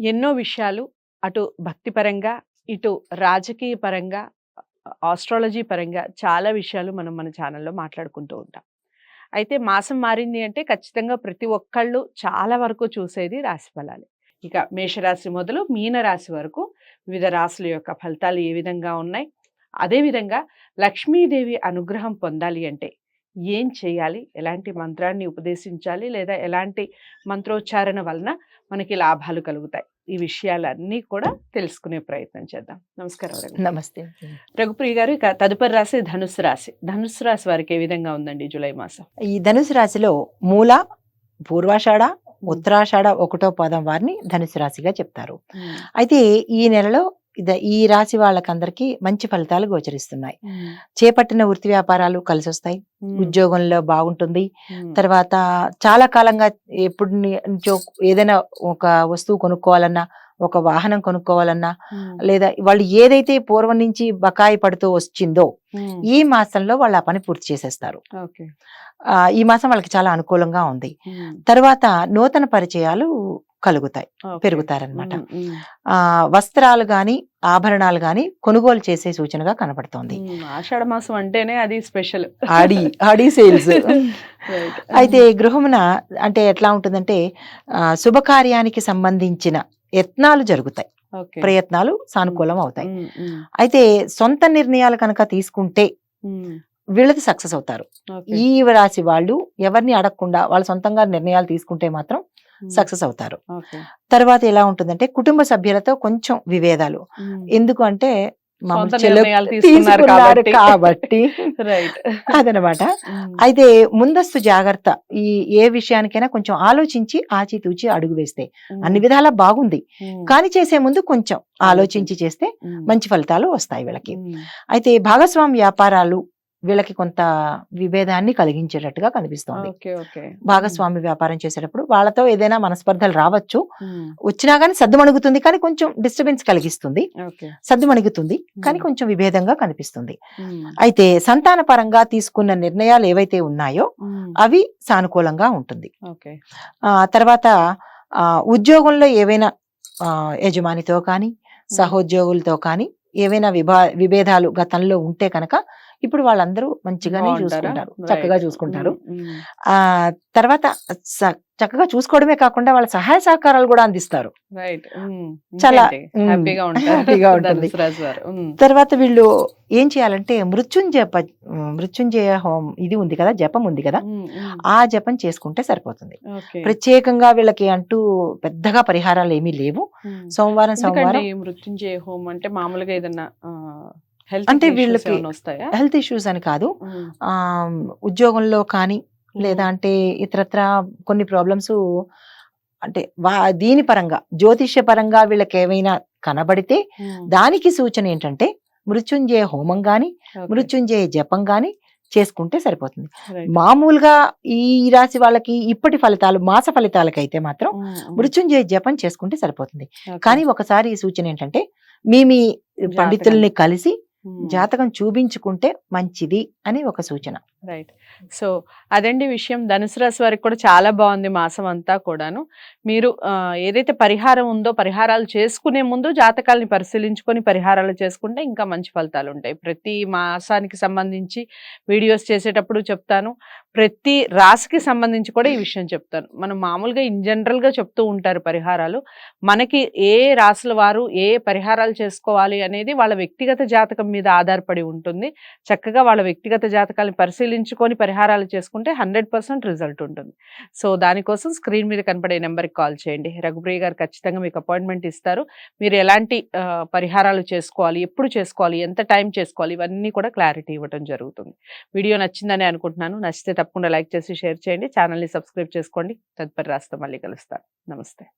ఎన్నో విషయాలు అటు భక్తిపరంగా ఇటు రాజకీయ పరంగా ఆస్ట్రాలజీ పరంగా చాలా విషయాలు మనం మన ఛానల్లో మాట్లాడుకుంటూ ఉంటాం. అయితే మాసం మారింది అంటే ఖచ్చితంగా ప్రతి ఒక్కళ్ళు చాలా వరకు చూసేది రాశి ఫలాలే. ఇక మేషరాశి మొదలు మీన రాశి వరకు వివిధ రాశుల యొక్క ఫలితాలు ఏ విధంగా ఉన్నాయి? అదేవిధంగా లక్ష్మీదేవి అనుగ్రహం పొందాలి అంటే ఏం చేయాలి? ఎలాంటి మంత్రాన్ని ఉపదేశించాలి? లేదా ఎలాంటి మంత్రోచ్చారణ వలన మనకి లాభాలు కలుగుతాయి? ఈ విషయాలన్నీ కూడా తెలుసుకునే ప్రయత్నం చేద్దాం. నమస్కారం. నమస్తే. రఘుప్రియ గారు ఇక తదుపరి రాశి ధనుసు రాశి. ధనుసు రాశి వారికి ఏ విధంగా ఉందండి జూలై మాసం? ఈ ధనుసు రాశిలో మూల పూర్వాషాఢ ఉత్తరాషాఢ ఒకటో పదం వారిని ధనుసు రాశిగా చెప్తారు. అయితే ఈ నెలలో ఇద- ఈ రాశి వాళ్ళకందరికీ మంచి ఫలితాలు గోచరిస్తున్నాయి. చేపట్టిన వృత్తి వ్యాపారాలు కలిసి వస్తాయి ఉద్యోగంలో బాగుంటుంది. తర్వాత చాలా కాలంగా ఎప్పుడు నుంచో ఏదైనా ఒక వస్తువు కొనుక్కోవాలన్నా ఒక వాహనం కొనుక్కోవాలన్నా లేదా వాళ్ళు ఏదైతే పూర్వం నుంచి బకాయి పడుతూ వచ్చిందో ఈ మాసంలో వాళ్ళు ఆ పని పూర్తి చేసేస్తారు. ఈ మాసం వాళ్ళకి చాలా అనుకూలంగా ఉంది. తర్వాత నూతన పరిచయాలు కలుగుతాయి పెరుగుతారనమాట ఆ వస్త్రాలు గాని ఆభరణాలు గాని కొనుగోలు చేసే సూచనగా కనబడుతోంది ఆషాఢ మాసం అంటేనే అది స్పెషల్. ఆడి ఆడి సేల్స్. అయితే గృహమున అంటే ఎట్లా ఉంటుందంటే శుభకార్యానికి సంబంధించిన యత్నాలు జరుగుతాయి. ప్రయత్నాలు సానుకూలం అవుతాయి. అయితే సొంత నిర్ణయాలు కనుక తీసుకుంటే వీళ్ళది సక్సెస్ అవుతారు. ఈ రాశి వాళ్ళు ఎవరిని అడగకుండా వాళ్ళు సొంతంగా నిర్ణయాలు తీసుకుంటే మాత్రం సక్సెస్ అవుతారు. తర్వాత ఎలా ఉంటుందంటే కుటుంబ సభ్యులతో కొంచెం విభేదాలు. ఎందుకు అంటే తీసుకున్నారు కాబట్టి. అదనమాట. అయితే ముందస్తు జాగ్రత్త ఈ ఏ విషయానికైనా కొంచెం ఆలోచించి ఆచితూచి అడుగు వేస్తే అన్ని విధాలా బాగుంది. కానీ చేసే ముందు కొంచెం ఆలోచించి. చేస్తే మంచి ఫలితాలు వస్తాయి వీళ్ళకి. అయితే భాగస్వామి వ్యాపారాలు వీళ్ళకి కొంత విభేదాన్ని కలిగించేటట్టుగా కనిపిస్తోంది. భాగస్వామి వ్యాపారం చేసేటప్పుడు వాళ్ళతో ఏదైనా మనస్పర్ధలు రావచ్చు. వచ్చినా కానీ సద్దు మణుగుతుంది కానీ కొంచెం డిస్టర్బెన్స్ కలిగిస్తుంది. ఓకే. సద్దు మణుగుతుంది కానీ కొంచెం విభేదంగా కనిపిస్తుంది. అయితే సంతాన పరంగా తీసుకున్న నిర్ణయాలు ఏవైతే ఉన్నాయో అవి సానుకూలంగా ఉంటుంది. తర్వాత ఆ, ఉద్యోగంలో ఏవైనా యజమానితో కానీ సహోద్యోగులతో కానీ ఏవైనా విభా విభేదాలు గతంలో ఉంటే కనుక ఇప్పుడు వాళ్ళందరూ మంచిగానే? చూసుకుంటారు. చక్కగా చూసుకుంటారు. ఆ తర్వాత చక్కగా చూసుకోవడమే కాకుండా వాళ్ళ సహాయ సహకారాలు కూడా అందిస్తారు. చాలా, హ్యాపీగా ఉంటుంది. తర్వాత వీళ్ళు ఏం చేయాలంటే మృత్యుంజయ మృత్యుంజయ హోం ఇది ఉంది కదా జపం ఉంది కదా. ఆ జపం చేసుకుంటే సరిపోతుంది. ప్రత్యేకంగా వీళ్ళకి అంటూ పెద్దగా పరిహారాలు ఏమీ లేవు. సోమవారం సోమవారం మృత్యుంజయ హోమం? అంటే మామూలుగా ఏదైనా హెల్త్ అంటే వీళ్ళకి- హెల్త్ ఇష్యూస్ అని కాదు ఉద్యోగంలో కానీ లేదా అంటే ఇతరత్ర కొన్ని ప్రాబ్లమ్స్ అంటే దీని పరంగా జ్యోతిష్య పరంగా వీళ్ళకి ఏమైనా కనబడితే దానికి సూచన ఏంటంటే మృత్యుంజయ హోమం గాని. మృత్యుంజయ జపం గాని చేసుకుంటే సరిపోతుంది. మామూలుగా ఈ రాశి వాళ్ళకి ఇప్పటి ఫలితాలు మాస ఫలితాలకైతే మాత్రం. మృత్యుంజయ జపం చేసుకుంటే సరిపోతుంది. కానీ ఒకసారి ఈ సూచన ఏంటంటే మీ మీ పండితుల్ని కలిసి. జాతకం చూపించుకుంటే మంచిది అని ఒక సూచన. రైట్ సో అదండి విషయం. ధనుసు రాశి వారికి కూడా చాలా బాగుంది మాసం అంతా కూడాను. మీరు ఏదైతే పరిహారం ఉందో పరిహారాలు చేసుకునే ముందు జాతకాలని పరిశీలించుకొని పరిహారాలు చేసుకుంటే ఇంకా మంచి ఫలితాలు ఉంటాయి. ప్రతి మాసానికి సంబంధించి వీడియోస్ చేసేటప్పుడు చెప్తాను. ప్రతి రాశికి సంబంధించి కూడా ఈ విషయం చెప్తాను. మనం మామూలుగా ఇన్ జనరల్గా చెప్తూ ఉంటారు పరిహారాలు. మనకి ఏ రాశుల వారు ఏ పరిహారాలు చేసుకోవాలి అనేది వాళ్ళ వ్యక్తిగత జాతకం మీద ఆధారపడి ఉంటుంది. చక్కగా వాళ్ళ వ్యక్తిగత జాతకాలను పరిశీలించుకొని పరిహారాలు చేసుకుంటే హండ్రెడ్ పర్సెంట్ రిజల్ట్ ఉంటుంది. సో దానికోసం స్క్రీన్ మీద కనపడే నెంబర్కి కాల్ చేయండి. రఘుప్రియ గారు ఖచ్చితంగా మీకు అపాయింట్మెంట్ ఇస్తారు. మీరు ఎలాంటి పరిహారాలు చేసుకోవాలి ఎప్పుడు చేసుకోవాలి ఎంత టైం చేసుకోవాలి ఇవన్నీ కూడా క్లారిటీ ఇవ్వడం జరుగుతుంది. వీడియో నచ్చిందని అనుకుంటున్నాను. నచ్చితే తప్పకుండా లైక్ చేసి షేర్ చేయండి. ఛానల్ని సబ్స్క్రైబ్ చేసుకోండి. తదుపరి రాస్తా మళ్ళీ కలుస్తాను. నమస్తే.